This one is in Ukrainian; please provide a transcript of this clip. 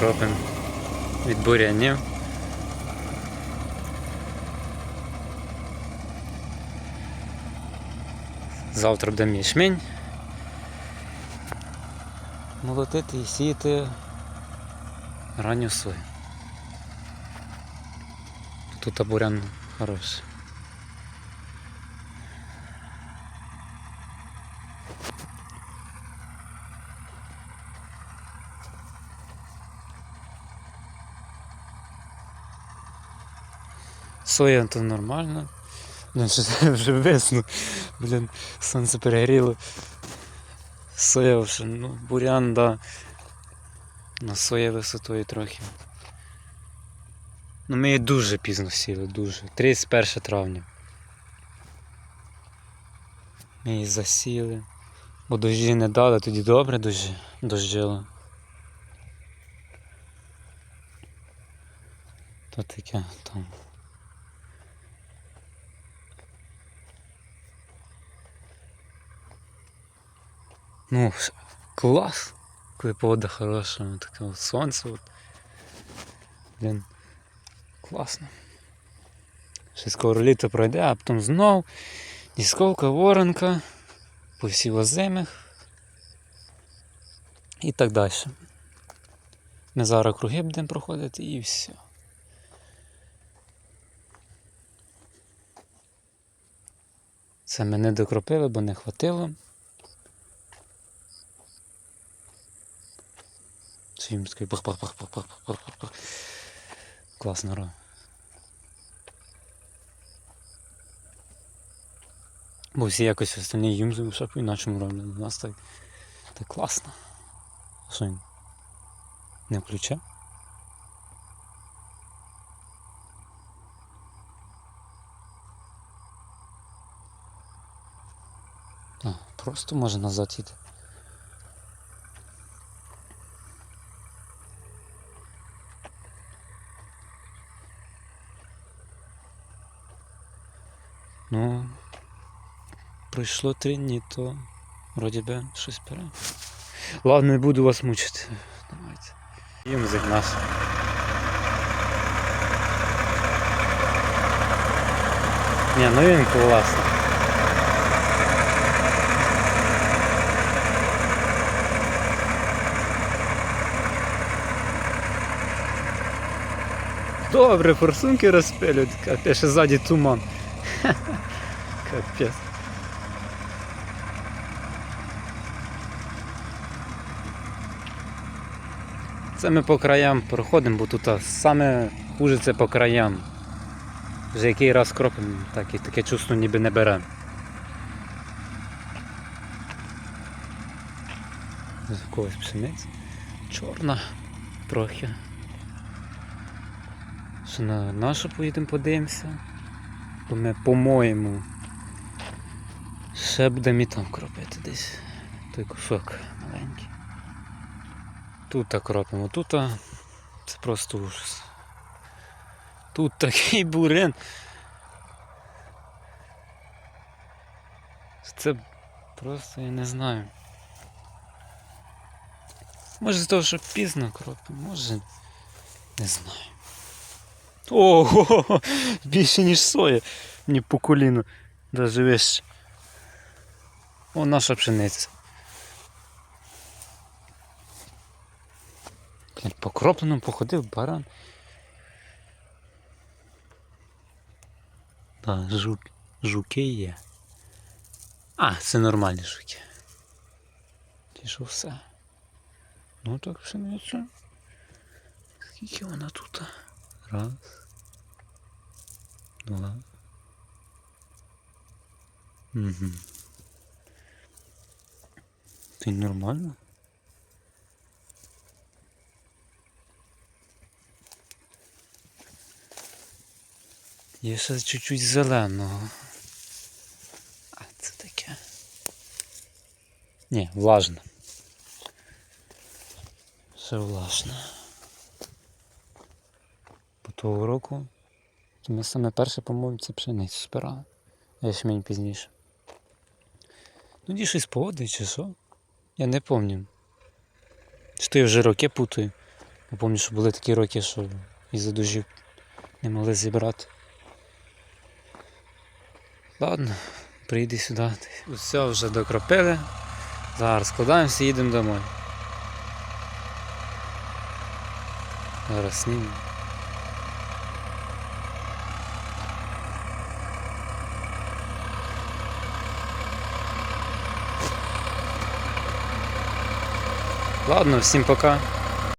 кропимо від бурянів. Завтра буде ячмінь. Молотити і сіяти ранню сою. Тут бурян хороший. Соя то нормально. Блін, що вже весно. Блін, сонце перегріло. Соя вже, ну, бурян, да. На соя висотою трохи. Ну ми її дуже пізно сіли, дуже. 31 травня. Ми її засіли. Бо дощі не дали, тоді добре дощі, дощило. То таке там. Ну, клас. Коли погода хороша, ну, таке от сонце. От. Блін, класно. Ще скоро літо пройде, а потім знов дісковка, воронка, посів озимих і так далі. Ми зараз круги будемо проходити і все. Це ми не докропили, бо не хватило. Всім такий пах-пах-пах-пах-пах-пах-пах. Класно ро. Бо всі якось остальні їм все по-іншому роблять. У нас так, так класно. Що він? Не включав? А, просто може назад іти. Ну, пройшло три дні, то вроді би щось бере. Ладно, не буду вас мучити. Давайте. Їм з нас. Ні, ну він класний. Добре, форсунки розпилюють, капець, ще ззаді туман. Капець. Це ми по краям проходимо, бо тут саме хуже це по краям. Вже який раз кропимо, так і таке чувство ніби не бере. З якогось пшениці. Чорна трохи. Ще на нашу поїдемо подивимося. Бо ми, по-моєму, ще будемо і там кропити десь. Той кусок маленький. Тут так кропимо, тут це просто ужас. Тут такий бурен. Це просто я не знаю. Може з того, що пізно кропимо, може. Не знаю. Ого, більше ніж соя. Мені по коліну. Даже вище. О, наша пшениця. По кропленому походив баран. Так, жук, жуки є. А, це нормальні жуки. Ті що все. Ну так пшениця. Скільки вона тут? Раз. Два. Угу. Ти нормально? Є ще чуть-чуть зеленого. А це таке. Ні, влажно. Все влажно. По того року ми саме перше, по-моєму, це пшеницю збирали. Ячмінь пізніше. Ну, ді щось погоди чи що? Я не пам'ятаю. Чи то я вже роки путаю. Я пам'ятаю, що були такі роки, що із-за дождів не могли зібрати. Ладно, прийди сюди. Все, вже докропили. Зараз складаємося і їдемо домой. Зараз знімемо. Ладно, всім пока.